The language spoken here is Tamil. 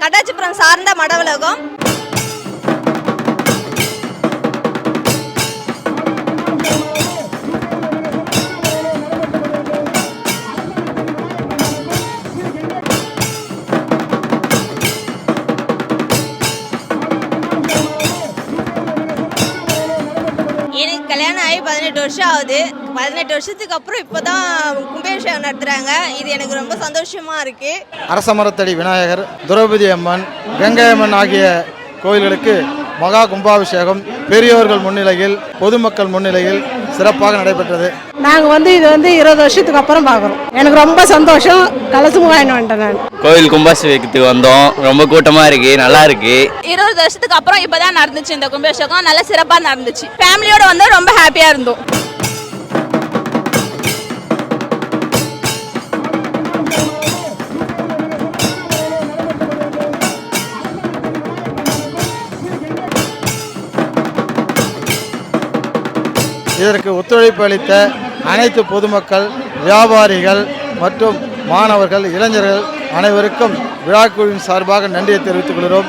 கட்டாச்சிபுரம் சார்ந்த மடவுலகம். எனக்கு கல்யாணம் ஆகி பதினெட்டு வருஷம் ஆகுது. பதினெட்டு வருஷத்துக்கு அப்புறம் இப்போதான் கும்பாபிஷேகம் நடத்துகிறாங்க இது எனக்கு ரொம்ப சந்தோஷமா இருக்கு. அரசமரத்தடி விநாயகர் திரௌபதி அம்மன் கங்கை அம்மன் ஆகிய கோயில்களுக்கு மகா கும்பாபிஷேகம் பெரியோர்கள் முன்னிலையில் பொதுமக்கள் முன்னிலையில் சிறப்பாக நடைபெற்றது. நாங்கள் வந்து இது வந்து இருபது வருஷத்துக்கு அப்புறம் பார்க்குறோம். எனக்கு ரொம்ப சந்தோஷம். கலசம் வந்துட்டேன் நான். கோவில் கும்பாபிஷேகத்துக்கு வந்தோம். ரொம்ப கூட்டமாக இருக்கு நல்லா இருக்கு. இருபது வருஷத்துக்கு அப்புறம் இப்பதான் நடந்துச்சு இந்த கும்பாபிஷேகம். நல்ல சிறப்பா நடந்துச்சு. ஃபேமிலியோட வந்து ரொம்ப ஹாப்பியா இருந்தோம். இதற்கு ஒத்துழைப்பு அளித்த அனைத்து பொதுமக்கள் வியாபாரிகள் மற்றும் மாணவர்கள் இளைஞர்கள் அனைவருக்கும் விழாக்குழுவின் சார்பாக நன்றியை தெரிவித்துக் கொள்கிறோம்.